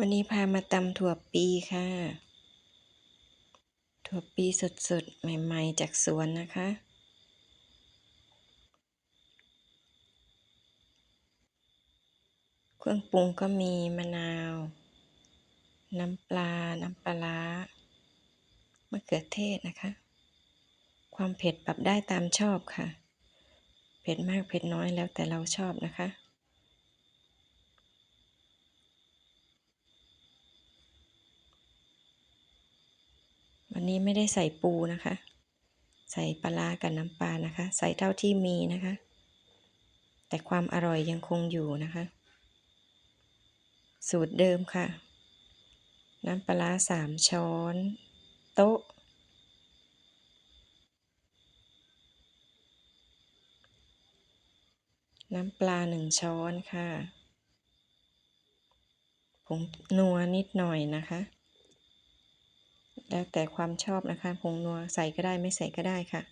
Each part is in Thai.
วันนี้พามาตำถั่วปีค่ะ ถั่วปีสดๆ ใหม่ๆ จากสวนนะคะ เครื่องปรุงก็มีมะนาว น้ำปลา น้ำปลาร้ามะเขือเทศนะคะ ความเผ็ดปรับได้ตามชอบค่ะ เผ็ดมากเผ็ดน้อยแล้วแต่เราชอบนะคะ วันนี้ไม่ได้ใส่ปูนะคะ ใส่ปลากับน้ำปลานะคะ ใส่เท่าที่มีนะคะ แต่ความอร่อยยังคงอยู่นะคะ สูตรเดิมค่ะ น้ำปลาสามช้อน โต๊ะ น้ำปลาหนึ่งช้อนค่ะผงนัวนิดหน่อยนะคะ แล้วแต่ความชอบนะคะผงนัวใส่ก็ได้ไม่ใส่ก็ได้ค่ะ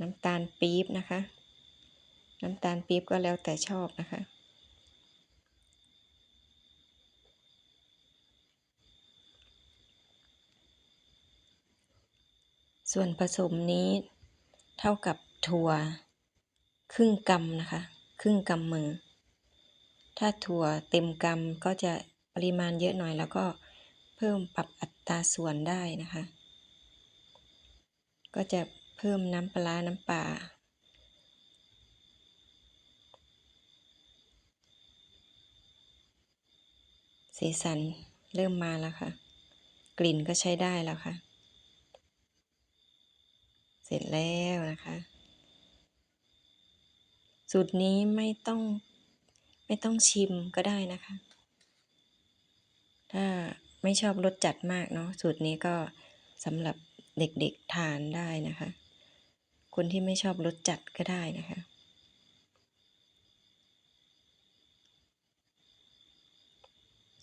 น้ำตาลปี๊บนะคะ น้ำตาลปี๊บก็แล้วแต่ชอบนะคะส่วนผสมนี้เท่ากับถั่ว ครึ่งกำนะคะ ครึ่งกำมือ ถ้าถั่วเต็มกำก็จะปริมาณเยอะหน่อยแล้วก็ พิ่มปรับอัตราส่วนได้นะคะ ก็จะเพิ่มน้ำปลาน้ำปลาสีสันเริ่มมาแล้วค่ะ กลิ่นก็ใช้ได้แล้วค่ะ เสร็จแล้วนะคะ สูตรนี้ไม่ต้องไม่ต้องชิมก็ได้นะคะ ถ้า ไม่ชอบรสจัดมากเนาะสูตรนี้ก็สำหรับเด็กๆทานได้นะคะ คนที่ไม่ชอบรสจัดก็ได้นะคะ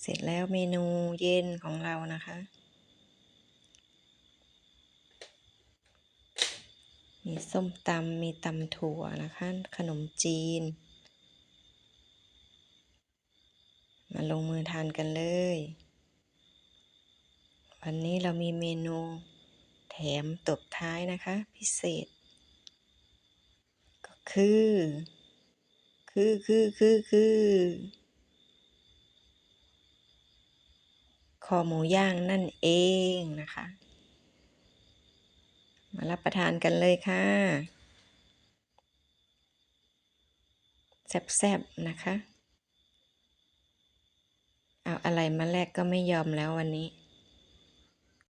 เสร็จแล้วเมนูเย็นของเรานะคะ มีส้มตำมีตำถั่วนะคะ ขนมจีน มาลงมือทานกันเลย วันนี้เรามีเมนูแถมตบท้ายนะคะ พิเศษ ก็คือ คือคือคือคือคอหมูย่างนั่นเองนะคะ มารับประทานกันเลยค่ะ แซ่บๆนะคะ เอาอะไรมาแลกก็ไม่ยอมแล้ววันนี้